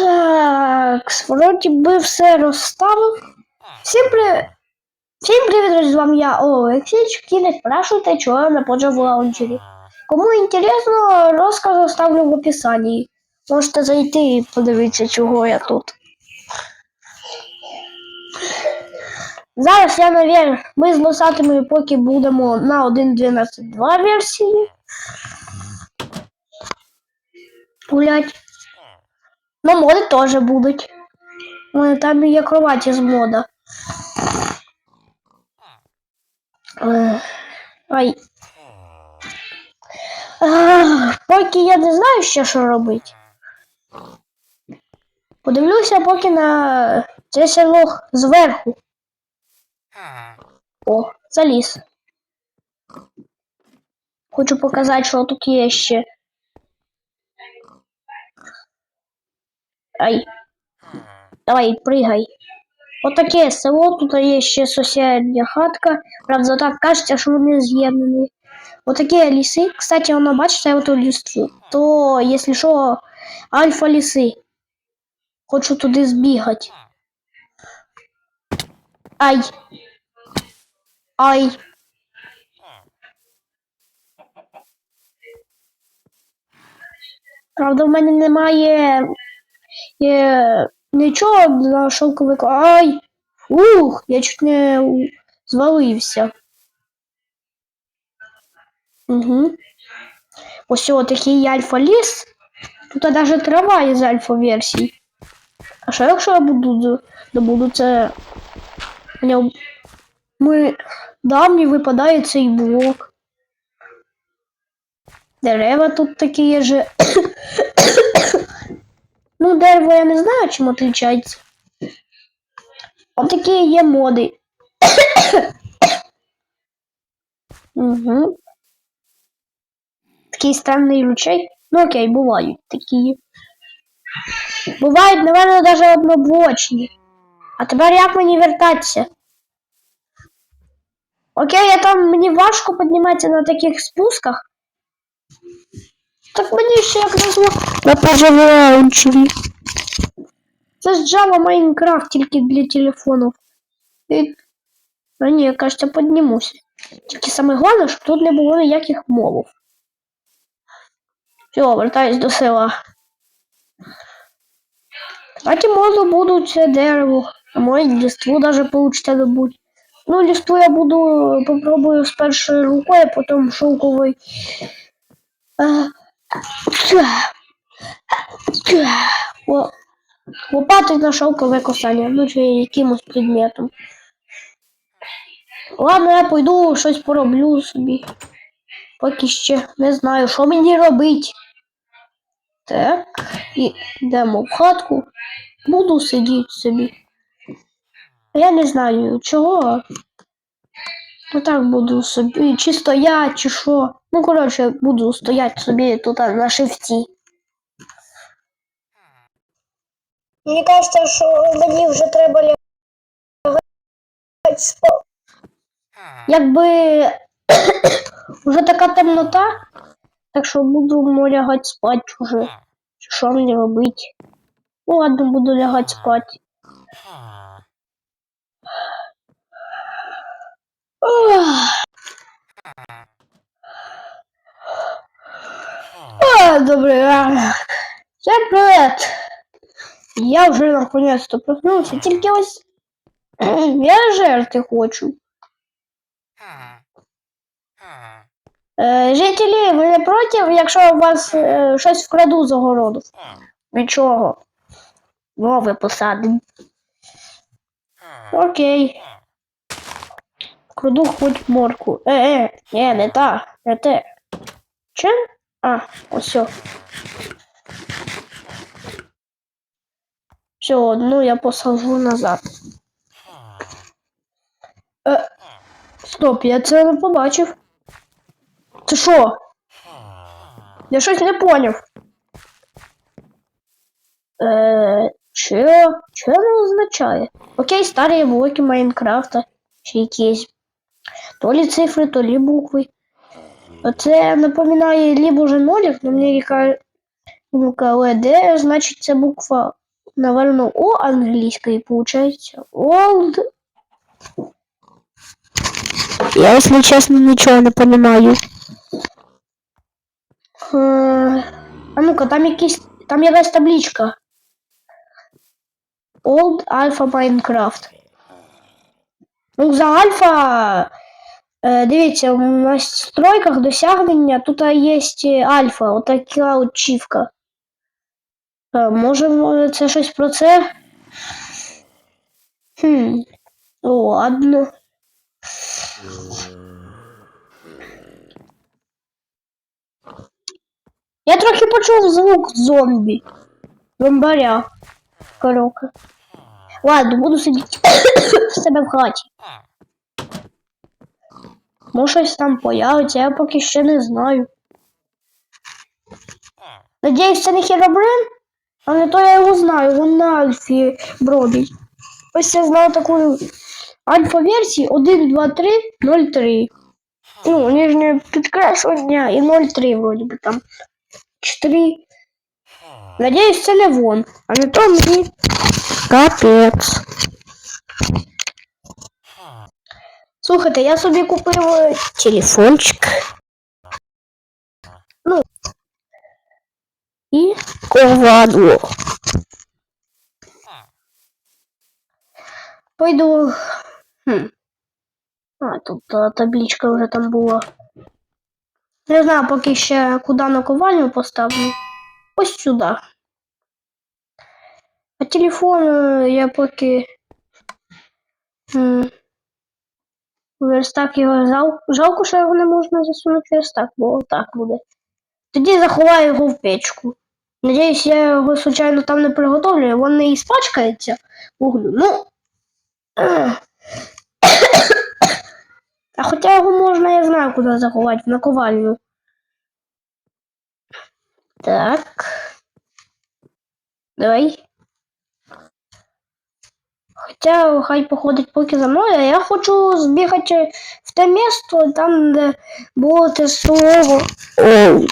Так, вроді би все розставив. Всім привіт! Всім привіт, з вами я Олексійчик і не спрашуйте, чого я не поджав в лаунчері. Кому інтересно, розказ оставлю в описанні. Можете зайти і подивитися, чого я тут. Зараз я навіть, ми з носатими поки будемо на 1.12.2 версії. Гулять. Ну, моди теж будуть. Мене там є кроваті з мода. Ай. Ах, Поки я не знаю ще, що робити. Подивлюся поки на це село зверху. О, заліз. Хочу показати, що тут є ще. Ай. Давай, пригай. Отаке село, тут є ще сусідня хатка. Правда, так кажеться, що вони з'єднані. Отакі ліси. Кстати, воно бачите, оту ліству. То, якщо що, альфа ліси. Хочу туди збігати. Ай. Ай. Правда, в мене немає е, нічого на шовковику. Ай! Ух, я чуть не звалився. Угу. Ось такий альфа-ліс. Тут навіть трава із альфа-версій. А що якщо я буду добуду це. Мене... Ми... Да, мені випадає цей блок. Дерева тут такі є же. Ну, дерево я не знаю, чим отличається. Ось такі є моди. угу. Такий странний ручей. Ну окей, бувають такі. Бувають, напевно, навіть одноблочні. А тепер як мені вертатися? Окей, я там мені важко підніматися на таких спусках. Так мені ще як назло на поживаючі. Це ж Java Minecraft тільки для телефонів. І... А ні, я кажется, піднімуся. Тільки саме головне, щоб тут не було ніяких мовів. Все, вертаюсь до села. Кстати, можу буду це дерево. А може листву даже получится добуть. Ну, листву я буду попробую з першою рукою, а потім шовковий. Лопатою на шовкове косання, ну чи якимось предметом. Ладно, я пойду щось пороблю собі. Поки ще не знаю, що мені робити. Так, і йдемо в хатку. Буду сидіти собі. Я не знаю чого. Ну так буду собі, чи стоять, чи що. Ну, коротше, буду стояти собі тут на шифті. Мені кажеться, що мені вже треба лягати спати. Якби вже така темнота, так що буду лягати спати вже. Що мені робити? Ну ладно, буду лягати спати. О, добрий ранок. Всем привет! Я вже наконец-то проснувся, тільки ось я жерти хочу. Е, жителі, ви не проти, якщо у вас е, щось вкраду з огороду? Нічого. Нове посадимо. Окей. Краду хоч морку. Е, е, ні, не та, не те. Чим? А, ось. Все, одну я посажу назад. Е, стоп, я це не побачив. Це що? Я щось не поняв. Е, що? Що воно означає? Окей, старі блоки Майнкрафта. Чи якісь. То лі цифри, то лі букви. Це напоминає либо же нолик, но мені яка думка ЛД, значить це буква Наверно, О англійської получається. Old. Я, если честно, ничего не понимаю. Е, А ну-ка, там якісь. Там якась табличка. Old Alpha Minecraft. Ну, за альфа. Е, дивіться, в настройках досягнення тут є альфа, отака от чівка. Е, може, це щось про це? Хм. Ладно. Я трохи почув звук зомбі. Зомбаря. Коробка. Ладно, буду сидіти в себе в хаті. Може щось там появиться, я поки ще не знаю. Надіюсь, це не Херобрин? А не то я його знаю, він на Альфі бродить. Ось я знав таку альфа-версії 1.2.3.03. Ну, нижнє підкреслення і 0.3 вроді би там. 4. Надіюсь, це не вон. А не то мені Капец. Слухайте, я собі купив Телефончик. і Ковадло. пойду. Хм. А, тут та табличка вже там була. Не знаю, поки ще куди наковальню поставлю. Ось сюди. А телефон е, я поки. Верстак його жал... жалко, що його не можна засунути в верстак, бо так буде. Тоді заховаю його в печку. Надіюсь, я його случайно там не приготовлю, він не іспачкається вуглю. Ну. А хоча його можна, я знаю, куди заховати, в наковальню. Так. Давай. Хоча хай походить поки за мною, а я хочу збігати в те місто, там, де було те слово. Оу.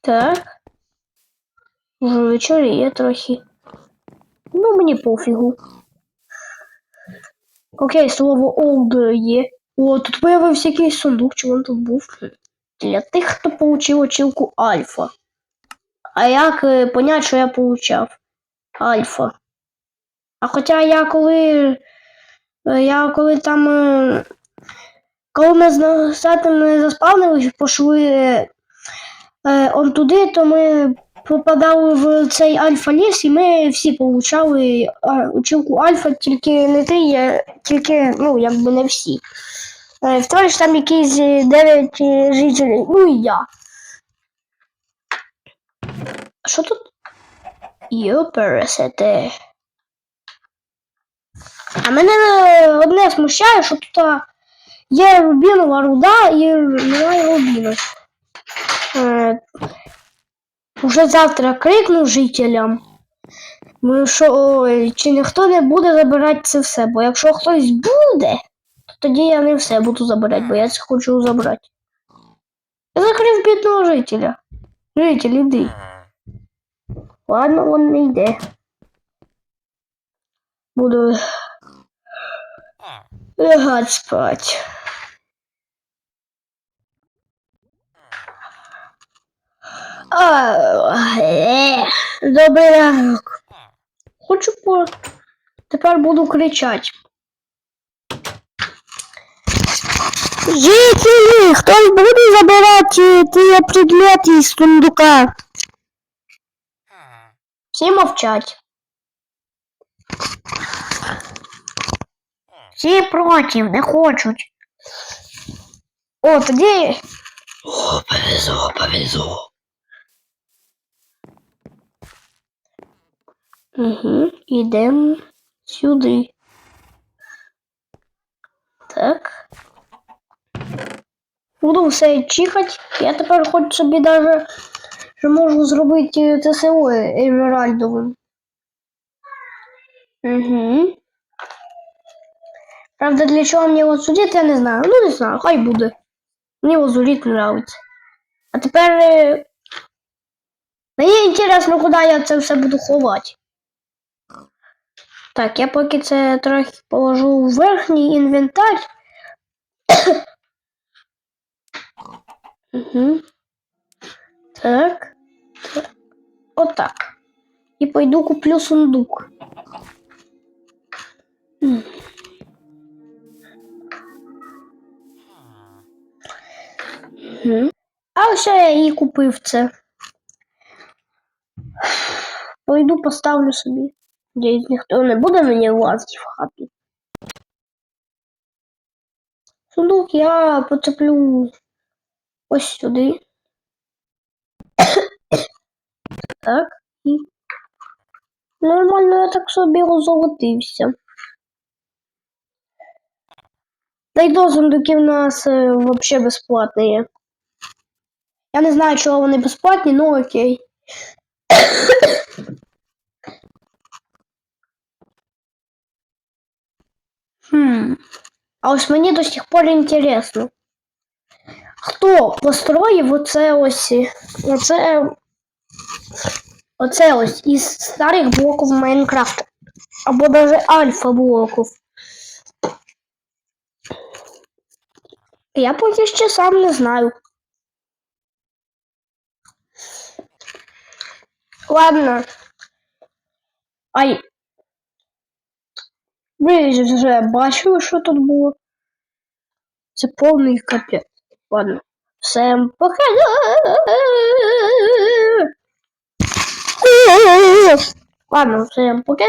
Так. Вже вечоріє трохи. Ну, мені пофігу. Окей, слово old є. О, тут появився якийсь сундук, чи він тут був. Для тих, хто получив очілку альфа. А як е, понять, що я получав? Альфа. А хоча я коли. е, Я коли там. е, Коли ми з Сатом заспавнились, пішли е, е, он туди, то ми попадали в цей альфа-ліс, і ми всі получали училку альфа, тільки не ти, я, тільки, ну, якби не всі. Е, в той ж там якісь 9 жителів, ну і я. Що тут? Йопересете. А мене е, одне смущає, що тут є рубінова руда і немає рубіну. Е, Уже завтра крикну жителям. Ну що, чи ніхто не буде забирати це все, бо якщо хтось буде, то тоді я не все буду забирати, бо я це хочу забрати. Я закрив бідного жителя. Житель, іди. Ладно, він не йде. Буду лягати спати. Е, Добрий ранок. Хочу по. Тепер буду кричати. Жители, хтось буде забирати ті предмети із сундука? Всі мовчать. Всі проти, не хочуть. О, тоді. О, повезло, повезло. Угу, ідемо сюди. Так. Буду все чихати. Я тепер хоч собі даже вже можу зробити це село емеральдовим. Угу. Правда, для чого мені лазурит, я не знаю. Ну, не знаю, хай буде. Мені лазурит нравиться. А тепер. е, Мені інтересно, куди я це все буду ховати. Так, я поки це трохи положу у верхній інвентар. угу. Так. так. Отак. І пойду куплю сундук. А ось я і купив це. Пойду поставлю собі. Надіюсь, ніхто не буде мені влазити в хату. Сундук я поцеплю ось сюди. Так. Нормально я так собі озолотився. Та й до сундуків у нас е, взагалі безплатні. Я не знаю, чого вони безплатні, ну окей. Хм. А ось мені до сих пор інтересно. Хто построїв оце ось оце, оце ось із старих блоків Майнкрафту? Або даже альфа блоків. Я поки ще сам не знаю. Ладно. Ай. Ви вже бачили, що тут було. Це повний капець. Ладно. Всем пока. Ладно, всем пока.